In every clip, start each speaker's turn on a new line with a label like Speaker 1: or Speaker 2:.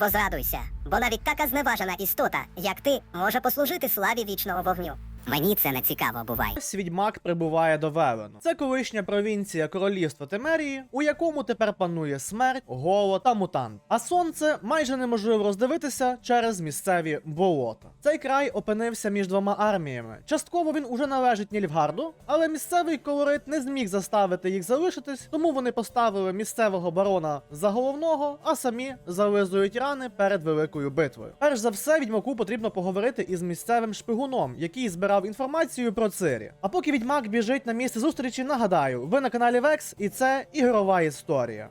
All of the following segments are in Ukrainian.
Speaker 1: Возрадуйся, бо навіть така зневажена істота, як ти, може послужити славі вічного вогню. Мені це не цікаво бувай.
Speaker 2: Ось відьмак прибуває до Вевену. Це колишня провінція королівства Темерії, у якому тепер панує смерть, голод та мутант. А сонце майже неможливо роздивитися через місцеві болота. Цей край опинився між двома арміями. Частково він уже належить Нільфгарду, але місцевий колорит не зміг заставити їх залишитись, тому вони поставили місцевого барона за головного, а самі зализують рани перед великою битвою. Перш за все, відьмаку потрібно поговорити із місцевим шпигуном, який збирав інформацію про Цирі. А поки відьмак біжить на місце зустрічі, нагадаю, ви на каналі Векс, і це ігрова історія.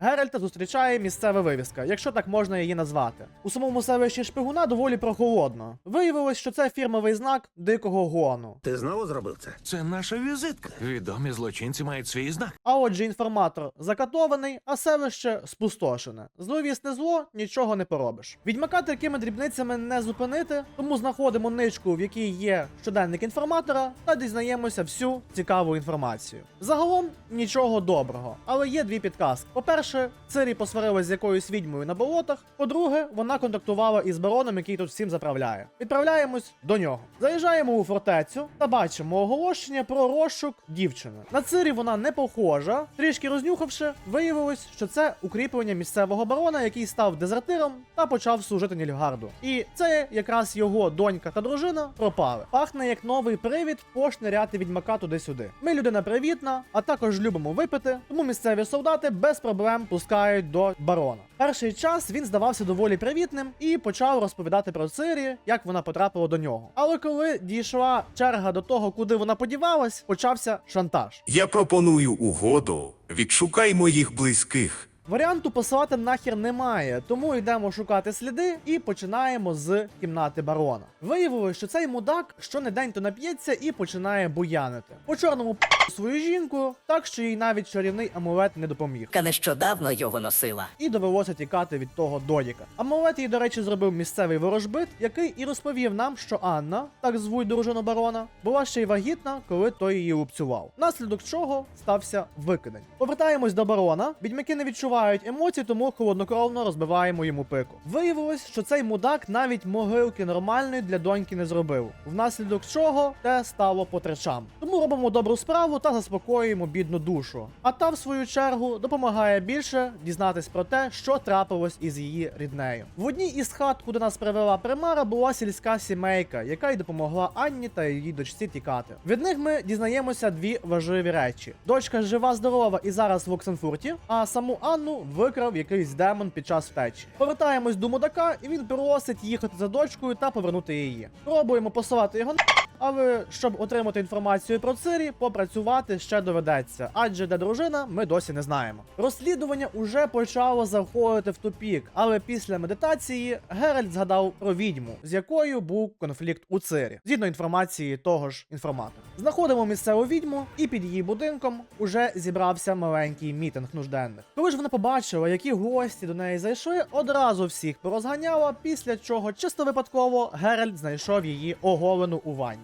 Speaker 2: Геральта зустрічає місцева вивіска, якщо так можна її назвати. У самому селищі шпигуна доволі прохолодно. Виявилось, що це фірмовий знак дикого гону.
Speaker 3: Ти знову зробив це?
Speaker 4: Це наша візитка. Відомі злочинці мають свій знак.
Speaker 2: А отже, інформатор закатований, а селище спустошене. Зловісне зло нічого не поробиш. Відьмака такими дрібницями не зупинити, тому знаходимо ничку, в якій є щоденник інформатора, та дізнаємося всю цікаву інформацію. Загалом нічого доброго, але є дві підказки. По-перше, Цирі посварилась з якоюсь відьмою на болотах. По-друге, вона контактувала із бароном, який тут всім заправляє. Відправляємось до нього. Заїжджаємо у фортецю та бачимо оголошення про розшук дівчини. На Цирі вона не похожа. Трішки рознюхавши, виявилось, що це укріплення місцевого барона, який став дезертиром та почав служити Нільфгарду. І це якраз його донька та дружина пропали. Пахне як новий привід пошниряти відьмака туди-сюди. Ми людина привітна, а також любимо випити, тому місцеві солдати без проблем пускають до барона. Перший час він здавався доволі привітним і почав розповідати про Цирі, як вона потрапила до нього. Але коли дійшла черга до того, куди вона подівалась, почався шантаж.
Speaker 5: Я пропоную угоду. Відшукай моїх близьких.
Speaker 2: Варіанту посилати нахер немає, тому йдемо шукати сліди і починаємо з кімнати барона. Виявилось, що цей мудак що не день то нап'ється і починає буянити. По чорному п*** свою жінку, так що їй навіть чарівний амулет не допоміг.
Speaker 6: Ка нещодавно його носила.
Speaker 2: І довелося тікати від того додіка. Амулет їй, до речі, зробив місцевий ворожбит, який і розповів нам, що Анна, так звуть дружину барона, була ще й вагітна, коли той її лупцював. Наслідок чого стався викидень. Повертаємось до барона. Відьмаки не відчувають емоцій, тому холоднокровно розбиваємо йому пику. Виявилось, що цей мудак навіть могилки нормальної для доньки не зробив. Внаслідок чого те стало потречам. Тому робимо добру справу та заспокоюємо бідну душу. А та, в свою чергу, допомагає більше дізнатись про те, що трапилось із її ріднею. В одній із хат, куди нас привела примара, була сільська сімейка, яка й допомогла Анні та її дочці тікати. Від них ми дізнаємося дві важливі речі: дочка жива, здорова і зараз в Оксенфурті, а саму Анну викрав якийсь демон під час втечі. Повертаємось до мудака, і він просить їхати за дочкою та повернути її. Пробуємо посилати його на. Але щоб отримати інформацію про Цирі, попрацювати ще доведеться, адже де дружина, ми досі не знаємо. Розслідування уже почало заходити в тупік, але після медитації Геральт згадав про відьму, з якою був конфлікт у Цирі, згідно інформації того ж інформатора. Знаходимо місцеву відьму, і під її будинком уже зібрався маленький мітинг нужденних. Коли ж вона побачила, які гості до неї зайшли, одразу всіх порозганяла, після чого чисто випадково Геральт знайшов її оголену у ванні.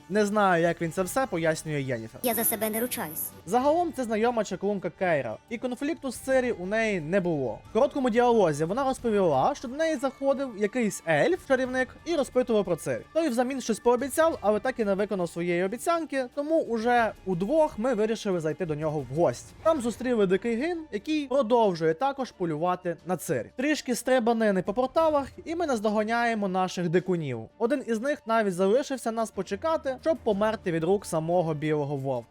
Speaker 2: Не знаю, як він це все пояснює Єніфер.
Speaker 1: Я за себе не ручаюсь.
Speaker 2: Загалом це знайома чаклунка Кейра, і конфлікту з Цирі у неї не було. В короткому діалозі вона розповіла, що до неї заходив якийсь ельф, чарівник, і розпитував про Цирі. Той взамін щось пообіцяв, але так і не виконав своєї обіцянки, тому уже удвох ми вирішили зайти до нього в гості. Там зустріли дикий гин, який продовжує також полювати на Цирі. Трішки стрибанини по порталах, і ми наздоганяємо наших дикунів. Один із них навіть залишився нас почекати, щоб померти від рук самого білого вовка.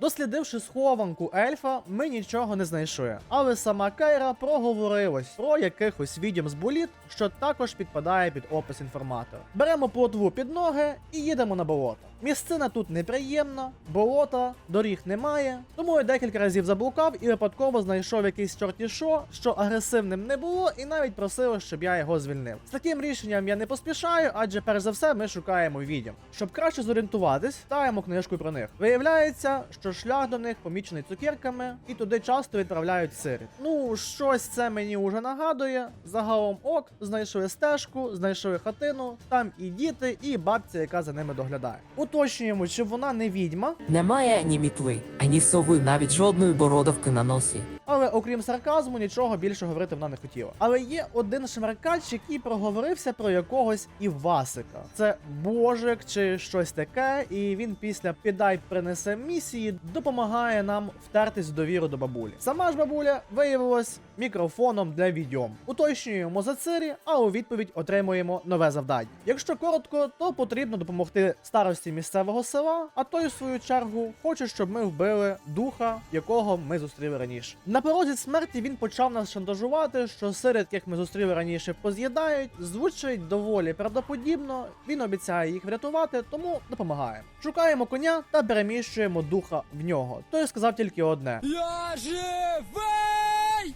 Speaker 2: Дослідивши схованку ельфа, ми нічого не знайшли. Але сама Кейра проговорилась про якихось відьом з боліт, що також підпадає під опис інформатора. Беремо плотву під ноги і їдемо на болото. Місцина тут неприємна, болота, доріг немає. Тому я декілька разів заблукав і випадково знайшов якийсь чорті шо, що агресивним не було, і навіть просили, щоб я його звільнив. З таким рішенням я не поспішаю, адже перш за все ми шукаємо відьом. Щоб краще зорієнтуватись, ставимо книжку про них. Виявляється, що що шлях до них помічений цукерками, і туди часто відправляють сири. Ну, щось це мені уже нагадує. Загалом ок, знайшли стежку, знайшли хатину, там і діти, і бабця, яка за ними доглядає. Уточнюємо, чи вона не відьма,
Speaker 3: Немає ані мітли, ані сови, навіть жодної бородавки на носі.
Speaker 2: але окрім сарказму, нічого більше говорити вона не хотіла. Але є один шмаркач, який проговорився про якогось Івасика. Це божик чи щось таке, і він після підай принесе місії допомагає нам втертись в довіру до бабулі. Сама ж бабуля виявилась мікрофоном для відьом. Уточнюємо за цирі, а у відповідь отримуємо нове завдання. Якщо коротко, то потрібно допомогти старості місцевого села, а той, в свою чергу, хоче, щоб ми вбили духа, якого ми зустріли раніше. На порозі смерті він почав нас шантажувати, що серед яких ми зустріли раніше поз'їдають, звучить доволі правдоподібно. Він обіцяє їх врятувати, тому допомагаємо. Шукаємо коня та переміщуємо духа в нього. Той сказав тільки одне:
Speaker 7: Я живий!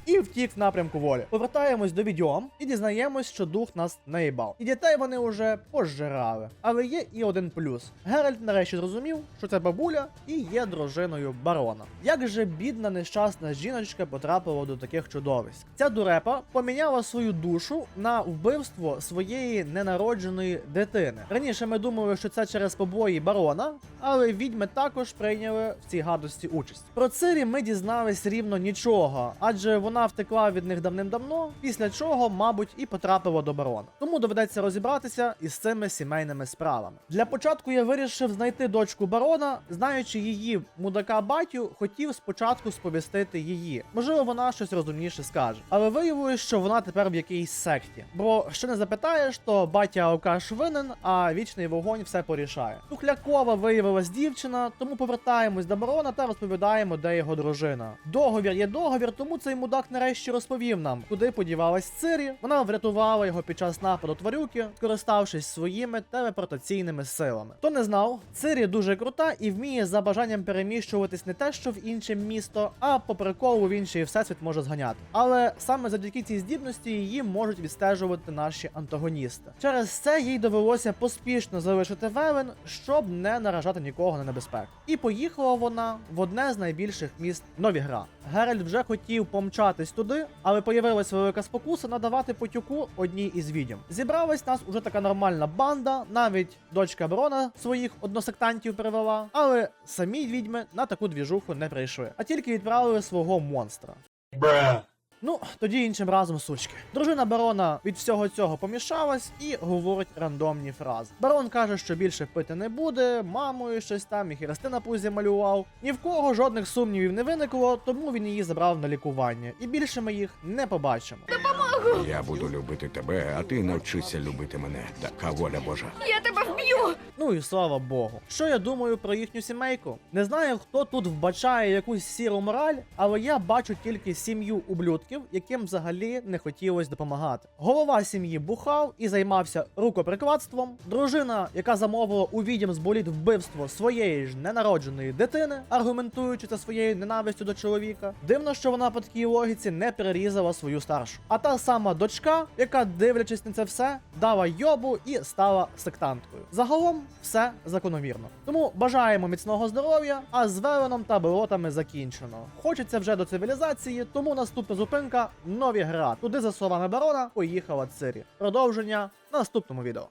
Speaker 2: І втік в напрямку волі. Повертаємось до відьом і дізнаємось, що дух нас наїбав. І дітей вони вже пожирали. Але є і один плюс: Геральт нарешті зрозумів, що це бабуля і є дружиною барона. Як же бідна нещасна жіночка потрапила до таких чудовиськ? Ця дурепа поміняла свою душу на вбивство своєї ненародженої дитини. Раніше ми думали, що це через побої барона, але відьми також прийняли в цій гадості участь. Про Цирі ми дізнались рівно нічого, адже вона втекла від них давним-давно, після чого, мабуть, і потрапила до барона. Тому доведеться розібратися із цими сімейними справами. Для початку я вирішив знайти дочку барона, знаючи її мудака батю, хотів спочатку сповістити її. Можливо, вона щось розумніше скаже. Але виявилось, що вона тепер в якійсь секті. Бо що не запитаєш, то батя Алкаш винен, а вічний вогонь все порішає. Тухлякова виявилась дівчина, тому повертаємось до барона та розповідаємо, де його дружина. Договір є договір, тому цей мудак нарешті розповів нам, куди подівалась Цирі. Вона врятувала його під час нападу тварюки, скориставшись своїми телепортаційними силами. Хто не знав, Цирі дуже крута і вміє за бажанням переміщуватись не те, що в інше місто, а по приколу в інший всесвіт може зганяти. Але саме завдяки цій здібності її можуть відстежувати наші антагоністи. Через це їй довелося поспішно залишити Вевен, щоб не наражати нікого на небезпеку. І поїхала вона в одне з найбільших міст Новігра. Геральт вже хотів помчатись туди, але появилась велика спокуса надавати потюку одній із відьом. Зібралась нас уже така нормальна банда, навіть дочка Брона своїх односектантів привела, але самі відьми на таку двіжуху не прийшли, а тільки відправили свого монстра. Ну, тоді іншим разом сучки. Дружина барона від всього цього помішалась і говорить рандомні фрази. Барон каже, що більше пити не буде, мамою щось там, і хрести на пузі малював. Ні в кого жодних сумнівів не виникло, тому він її забрав на лікування. І більше ми їх не побачимо.
Speaker 8: Я буду любити тебе, а ти навчися любити мене. Така воля Божа.
Speaker 7: Я тебе вб'ю!
Speaker 2: Ну і слава Богу. Що я думаю про їхню сімейку? Не знаю, хто тут вбачає якусь сіру мораль, але я бачу тільки сім'ю ублюдків, яким взагалі не хотілося допомагати. Голова сім'ї бухав і займався рукоприкладством. Дружина, яка замовила у відьям з боліт вбивство своєї ж ненародженої дитини, аргументуючи це своєю ненавистю до чоловіка. Дивно, що вона по такій логіці не перерізала свою старшу. А та сама дочка, яка, дивлячись на це все, дала йобу і стала сектанткою. Загалом все закономірно. Тому бажаємо міцного здоров'я, а з Веленом та болотами закінчено. Хочеться вже до цивілізації, тому наступна зупинка Нові Град. Туди за словами барона поїхала Цирі. Продовження в наступному відео.